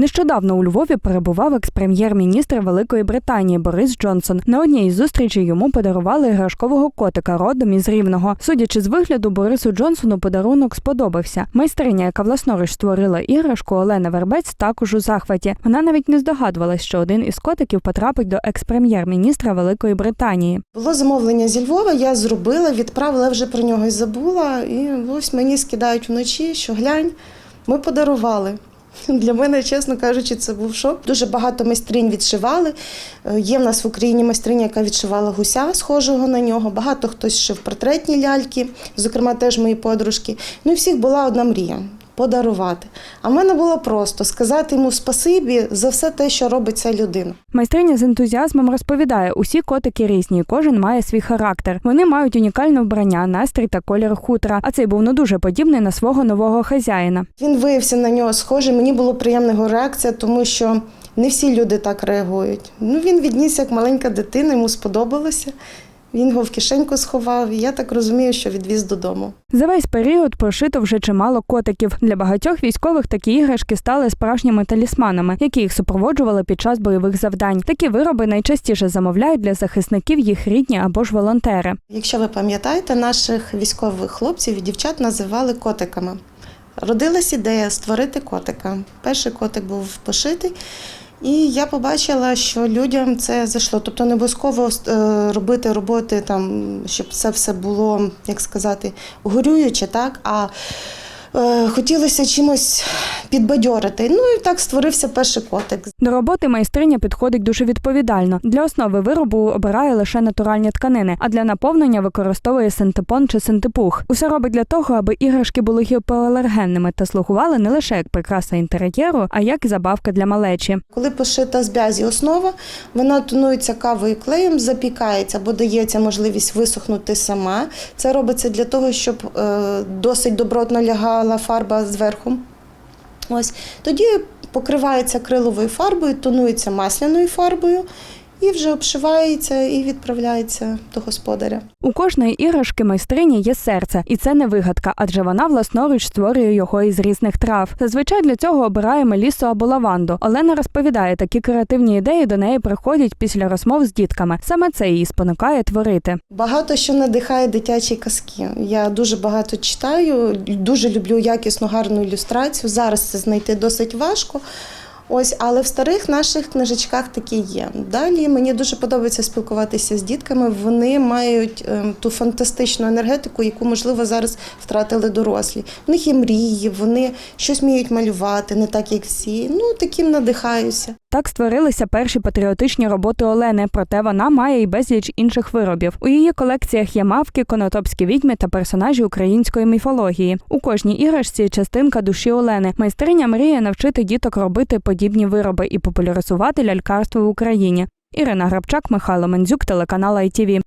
Нещодавно у Львові перебував екс-прем'єр-міністр Великої Британії Борис Джонсон. На одній із зустрічей йому подарували іграшкового котика родом із Рівного. Судячи з вигляду, Борису Джонсону подарунок сподобався. Майстриня, яка власноруч створила іграшку, Олена Вербець, також у захваті. Вона навіть не здогадувалась, що один із котиків потрапить до екс-прем'єр-міністра Великої Британії. Було замовлення зі Львова, я зробила, відправила, вже про нього і забула. І ось мені скидають вночі, що глянь, ми подарували. Для мене, чесно кажучи, це був шок. Дуже багато майстринь відшивали. Е, Є в нас в Україні майстриня, яка відшивала гуся, схожого на нього. Багато хтось шив портретні ляльки, зокрема теж мої подружки. Ну і всіх була одна мрія подарувати. А в мене було просто сказати йому спасибі за все те, що робить ця людина. Майстриня з ентузіазмом розповідає, усі котики різні, кожен має свій характер. Вони мають унікальне вбрання, настрій та колір хутра. А цей був не дуже подібний на свого нового хазяїна. Він виявився на нього схожий. Мені було приємна його реакція, тому що не всі люди так реагують. Ну він відніс як маленька дитина, йому сподобалося. Він його в кишеньку сховав, і я так розумію, що відвіз додому. За весь період прошито вже чимало котиків. Для багатьох військових такі іграшки стали справжніми талісманами, які їх супроводжували під час бойових завдань. Такі вироби найчастіше замовляють для захисників їх рідні або ж волонтери. Якщо ви пам'ятаєте, наших військових хлопців і дівчат називали котиками. Родилась ідея створити котика. Перший котик був пошитий. І я побачила, що людям це зайшло. Тобто не обов'язково е, робити роботи там, щоб це все було, як сказати, горююче, так а хотілося чимось підбадьорити. Ну і так створився перший котик. До роботи майстриня підходить дуже відповідально. Для основи виробу обирає лише натуральні тканини, а для наповнення використовує синтепон чи синтепух. Усе робить для того, аби іграшки були гіпоалергенними та слугували не лише як прикраса інтер'єру, а як і забавка для малечі. Коли пошита з бязі основа, вона тонується кавою клеєм, запікається або дається можливість висохнути сама. Це робиться для того, щоб е, досить добротно лягала фарба зверху. Ось тоді покривається криловою фарбою, тонується масляною фарбою і вже обшивається і відправляється до господаря. У кожної іграшки майстрині є серце, і це не вигадка, адже вона власноруч створює його із різних трав. Зазвичай для цього обирає мелісу або лаванду. Олена розповідає, такі креативні ідеї до неї приходять після розмов з дітками. Саме це її спонукає творити. Багато що надихає дитячі казки. Я дуже багато читаю, дуже люблю якісну гарну ілюстрацію. Зараз це знайти досить важко. Ось, але в старих наших книжечках такі є. Далі мені дуже подобається спілкуватися з дітками. Вони мають ем, ту фантастичну енергетику, яку можливо зараз втратили дорослі. В них є мрії, вони щось вміють малювати, не так як всі. Ну таким надихаюся. Так створилися перші патріотичні роботи Олени, проте вона має і безліч інших виробів. У її колекціях є мавки, конотопські відьми та персонажі української міфології. У кожній іграшці частинка душі Олени. Майстриня мріє навчити діток робити подібні вироби і популяризувати лялькарство в Україні. Ірина Грабчак, Михайло Мендзюк, телеканал ITV.